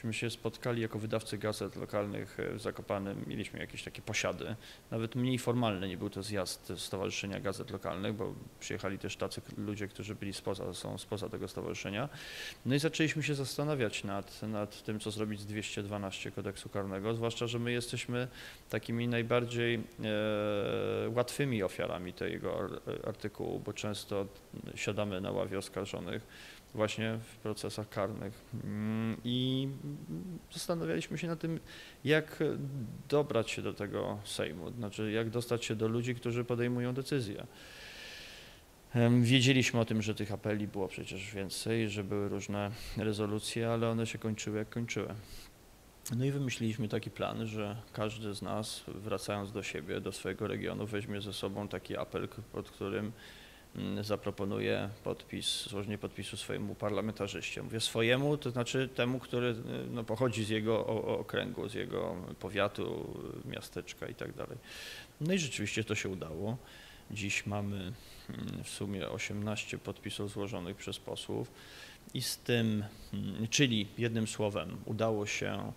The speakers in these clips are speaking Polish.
Myśmy się spotkali jako wydawcy gazet lokalnych e, w Zakopanem, mieliśmy jakieś takie posiady, nawet mniej formalne, nie był to zjazd Stowarzyszenia Gazet Lokalnych, bo przyjechali też tacy ludzie, którzy byli spoza, są spoza tego stowarzyszenia. No i zaczęliśmy się zastanawiać nad, nad tym, co zrobić z 212 kodeksu karnego, zwłaszcza, że my jesteśmy takimi najbardziej e, łatwymi ofiarami tego ar- artykułu, bo często siadamy na ławie oskarżonych właśnie w procesach karnych. Mm, i zastanawialiśmy się nad tym, jak dobrać się do tego Sejmu, znaczy jak dostać się do ludzi, którzy podejmują decyzje. Wiedzieliśmy o tym, że tych apeli było przecież więcej, że były różne rezolucje, ale one się kończyły jak kończyły. No i wymyśliliśmy taki plan, że każdy z nas, wracając do siebie, do swojego regionu, weźmie ze sobą taki apel, pod którym zaproponuje podpis, złożenie podpisu swojemu parlamentarzyście. Mówię swojemu, to znaczy temu, który y, no, pochodzi z jego okręgu, z jego powiatu, miasteczka i tak dalej. No i rzeczywiście to się udało. Dziś mamy mm, w sumie 18 podpisów złożonych przez posłów i z tym, mm, czyli jednym słowem, udało się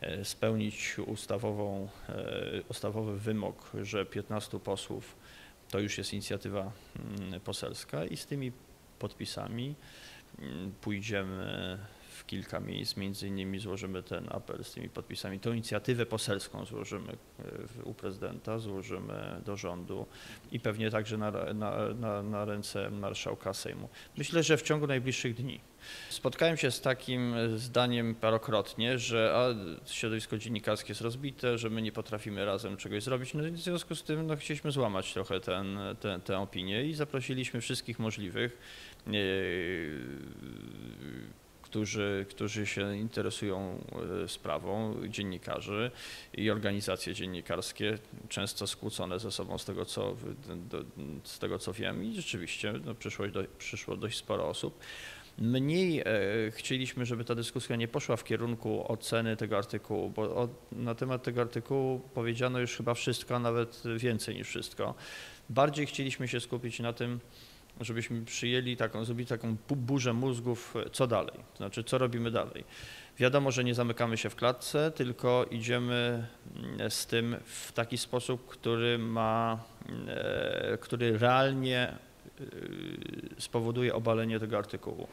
e, spełnić ustawową, e, ustawowy wymóg, że 15 posłów to już jest inicjatywa mm, poselska i z tymi podpisami mm, pójdziemy w kilka miejsc, między innymi złożymy ten apel z tymi podpisami. Tą inicjatywę poselską złożymy e, u prezydenta, złożymy do rządu i pewnie także na, na, na, na ręce marszałka Sejmu. Myślę, że w ciągu najbliższych dni. Spotkałem się z takim zdaniem parokrotnie, że a, środowisko dziennikarskie jest rozbite, że my nie potrafimy razem czegoś zrobić. No i w związku z tym no, chcieliśmy złamać trochę ten, ten, tę opinię i zaprosiliśmy wszystkich możliwych, e, którzy, którzy się interesują e, sprawą, dziennikarzy i organizacje dziennikarskie, często skłócone ze sobą z tego, co, z tego, co wiem i rzeczywiście no, przyszło, do, przyszło dość sporo osób. Mniej e, chcieliśmy, żeby ta dyskusja nie poszła w kierunku oceny tego artykułu, bo na temat tego artykułu powiedziano już chyba wszystko, nawet więcej niż wszystko. Bardziej chcieliśmy się skupić na tym, żebyśmy przyjęli taką, zrobili taką bu- burzę mózgów, co dalej, to znaczy co robimy dalej. Wiadomo, że nie zamykamy się w klatce, tylko idziemy mm, z tym w taki sposób, który ma, e, który realnie e, spowoduje obalenie tego artykułu.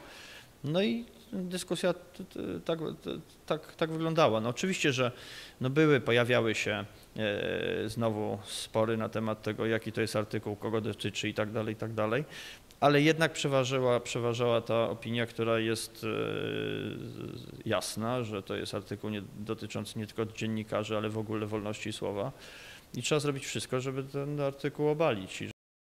No i dyskusja tak, tak, tak wyglądała. No oczywiście, że no były, pojawiały się e, znowu spory na temat tego, jaki to jest artykuł, kogo dotyczy i tak dalej, i tak dalej. Ale jednak przeważyła, przeważała ta opinia, która jest e, jasna, że to jest artykuł nie, dotyczący nie tylko dziennikarzy, ale w ogóle wolności słowa. I trzeba zrobić wszystko, żeby ten artykuł obalić.